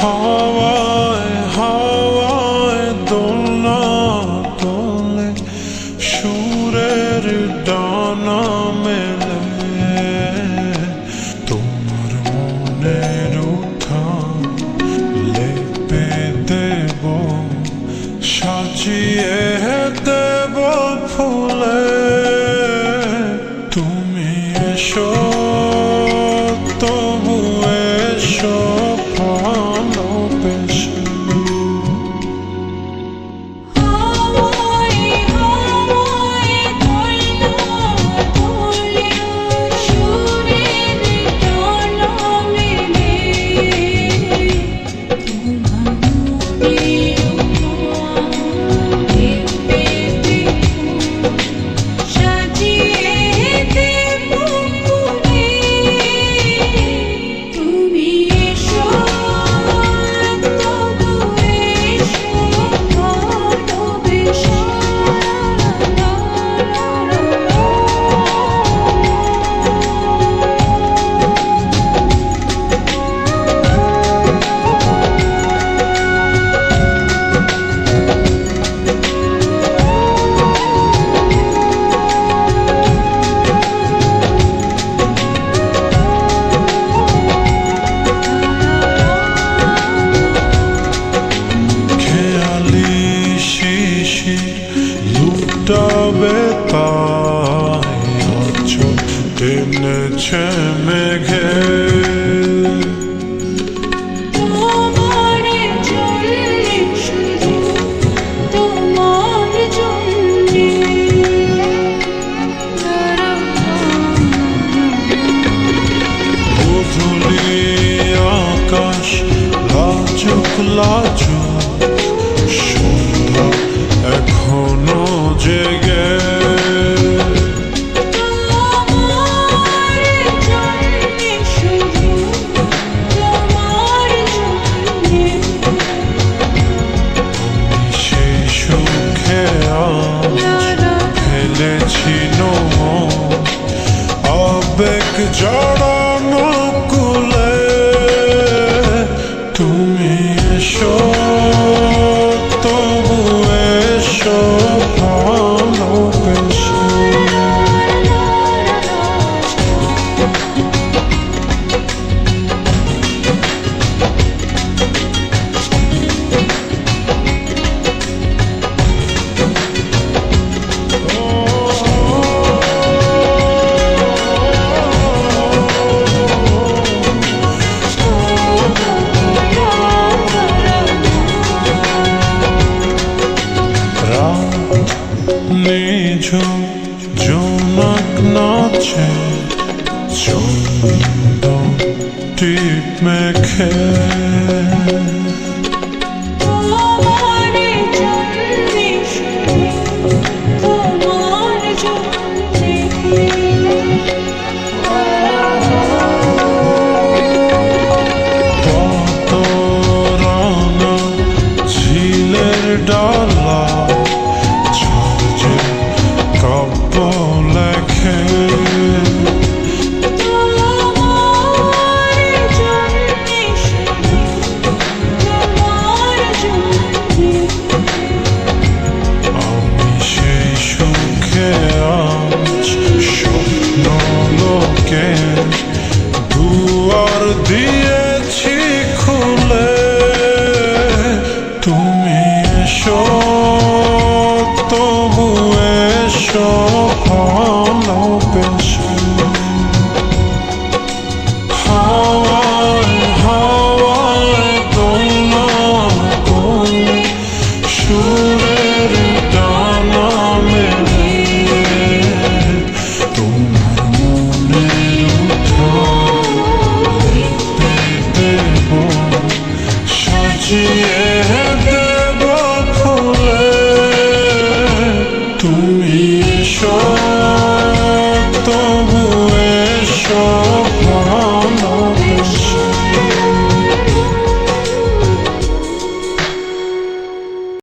Oh. করবে তাই আছো এনেছে মেঘে আকাশ লাচুক লাচুক The draw মেঝো জোনাক নাচে চন্দ টিপ মেখে। Oh, oh, oh, on open.